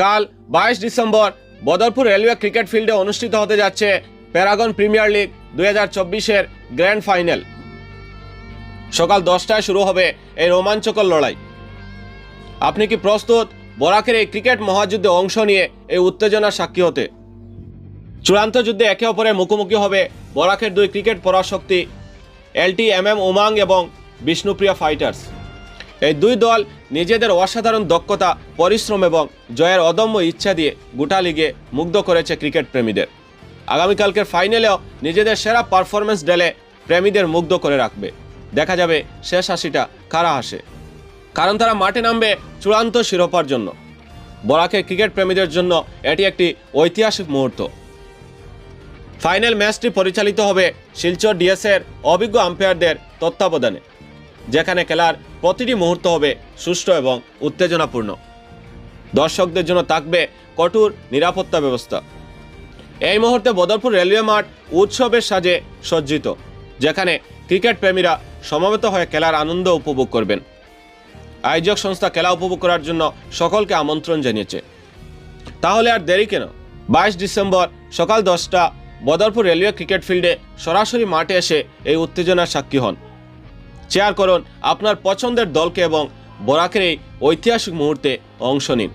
কাল বাইশ December Badarpur railway cricket ফিল্ডে অনুষ্ঠিত হতে যাচ্ছে প্যারাগন প্রিমিয়ার লিগ দুই হাজার চব্বিশের গ্র্যান্ড ফাইনাল। সকাল দশটায় শুরু হবে এই রোমাঞ্চকর লড়াই। আপনি কি প্রস্তুত বরাকের এই ক্রিকেট মহাযুদ্ধে অংশ নিয়ে এই উত্তেজনার সাক্ষী হতে? চূড়ান্ত যুদ্ধে একে অপরের মুখোমুখি হবে বরাকের দুই cricket পরাশক্তি L T M M Umang এবং বিষ্ণুপ্রিয়া ফাইটার্স। এই দুই দল নিজেদের অসাধারণ দক্ষতা, পরিশ্রম এবং জয়ের অদম্য ইচ্ছা দিয়ে গোটা লিগে মুগ্ধ করেছে ক্রিকেট প্রেমীদের। আগামীকালকের ফাইনালেও নিজেদের সেরা পারফরমেন্স ডেলে প্রেমীদের মুগ্ধ করে রাখবে। দেখা যাবে শেষ হাসিটা কারা হাসে। কারণ তারা মাঠে নামবে চূড়ান্ত শিরোপার জন্য। বরাকের ক্রিকেট প্রেমীদের জন্য এটি একটি ঐতিহাসিক মুহূর্ত। ফাইনাল ম্যাচটি পরিচালিত হবে শিলচর ডিএসের অভিজ্ঞ আম্পায়ারদের তত্ত্বাবধানে। যেখানে খেলার প্রতিটি মুহূর্ত হবে সুষ্ঠু এবং উত্তেজনাপূর্ণ। দর্শকদের জন্য থাকবে কঠোর নিরাপত্তা ব্যবস্থা। এই মুহূর্তে বদরপুর রেলওয়ে মাঠ উৎসবের সাজে সজ্জিত, যেখানে ক্রিকেট প্রেমীরা সমবেত হয়ে খেলার আনন্দ উপভোগ করবেন। আয়োজক সংস্থা খেলা উপভোগ করার জন্য সকলকে আমন্ত্রণ জানিয়েছে। তাহলে আর দেরি কেন? বাইশ ডিসেম্বর সকাল দশটা বদরপুর রেলওয়ে ক্রিকেট ফিল্ডে সরাসরি মাঠে এসে এই উত্তেজনার সাক্ষী হন। চেয়ার করুন আপনার পছন্দের দলকে এবং বরাকের এই ঐতিহাসিক মুহূর্তে অংশ নিন।